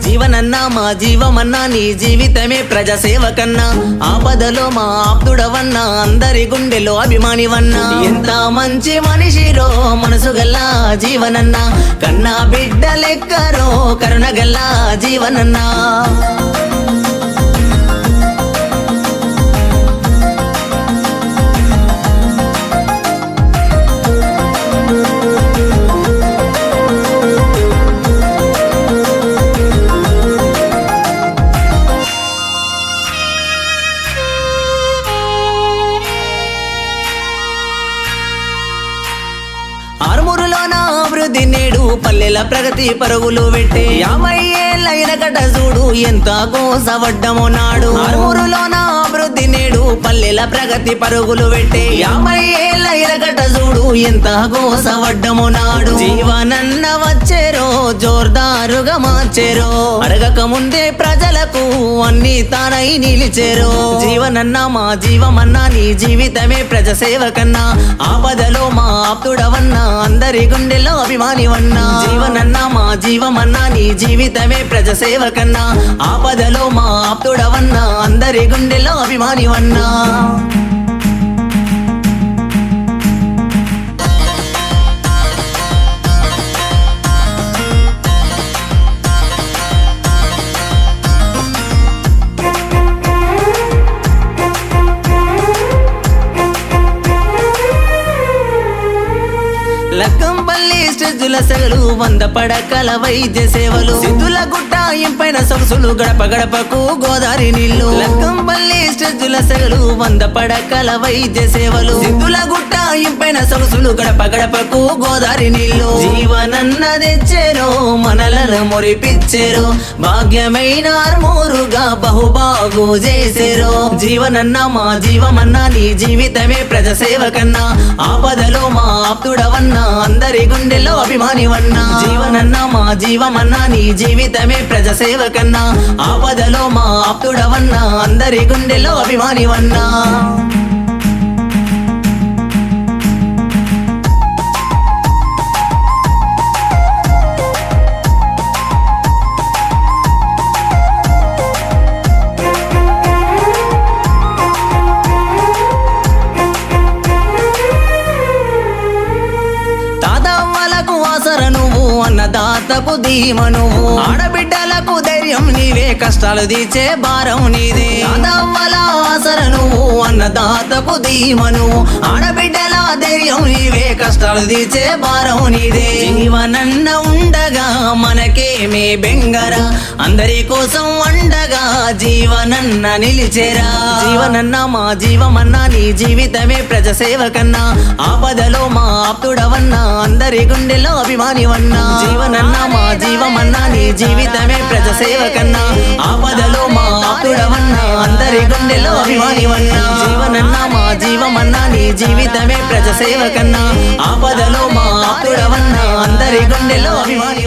జీవనన్నా మా జీవమన్నా నీ జీవితమే ప్రజాసేవకన్నా. ఆపదలో మా ఆప్తుడవన్నా అందరి గుండెలో అభిమానివన్నా. ఎంత మంచి మనిషిరో మనసు గల్ల జీవనన్నా. కన్నా బిడ్డ లెక్కరో కరుణ గల్లా జీవనన్నా. ఆరుమూరులోన అభివృద్ధి నేడు పల్లెల ప్రగతి పరుగులు పెట్టే యాభై ఏళ్ళైన గడ్డ చూడు ఎంత కోసవడ్డమో నాడు. ఆరుమూరులోన అభివృద్ధి నేడు పల్లెల ప్రగతి పరుగులు పెట్టే యాభై ఏళ్ళైన గడ్డ చూడు ఎంత గోసవడ్డము నాడు. జీవనన్న వచ్చేరో జోర్దారుగా మార్చేరో అడగక ముందే ప్రజలకు అన్ని తానై నిలిచేరో జీవనన్న మా జీవమన్నా నీ జీవితమే ప్రజసేవ కన్నా ఆపదలో మా ఆప్తుడవన్నా అందరి గుండెల్లో అభిమానివన్నా. జీవనన్న మా జీవమన్నా నీ జీవితమే ప్రజసేవ కన్నా ఆపదలో మా ఆప్తుడవన్నా అందరి గుండెల్లో అభిమానివన్నా లక్కంపల్లి స్టేజుల సెగలు వంద పడకల వైద్య సేవలు. సిద్ధుల గుట్ట ఇంపైన సొగసులు గడప గడపకు గోదావరి నీళ్ళు లక్కంపల్లి స్టేజుల సెగలు వంద పడకల వైద్య సేవలు. సిద్ధుల గుట్ట ఇంపైన సొగసులు గడప గడపకు గోదావరి నీళ్ళు జీవనన్న తెచ్చేరో మనలను మురిపిచ్చేరో. భాగ్యమైన ఆర్మూరుగా బహుబాగు చేసేరు. జీవనన్న మా జీవమన్నా నీ జీవితమే ప్రజసేవ కన్నా ఆపదలో మా ఆప్తుడవన్నా అందరి గుండెల్లో అభిమానివన్నా. జీవనన్నా మా జీవమన్నా నీ జీవితమే ప్రజసేవ కన్నా ఆపదలో మా ఆప్తుడవన్నా అందరి గుండెల్లో అభిమానివన్నా. అన్నదాతకు ధీమ నువ్వు ఆడబిడ్డలకు ధైర్యం నీవే కష్టాలు తీచే భారం నీదే. అదవ్వల ఆసర నువ్వు అన్నదాతపు ధీమ నువ్వు ఆడబిడ్డల ధైర్యం నీవే కష్టాలు తీచే భారం నీదే. జీవనన్న ఉండగా మనకేమే బెంగరా. అందరి కోసం వండగా జీవనన్న నిలిచేరా. జీవనన్న మా జీవమన్నా నీ జీవితమే ప్రజసేవ కన్నా ఆపదలో మా ఆప్తుడవన్నా అందరి గుండెలో అభిమానివన్నా. జీవనన్న మా జీవమన్నా నీ జీవితమే ప్రజసేవ కన్నా ఆపదలో మా ఆప్తుడవన్నా అందరి గుండెలో అభిమానివన్నా. జీవితమే ప్రజసేవ కన్నా ఆపదలో మా ఆప్తుడవన్నా అందరి గుండెలో అభిమాని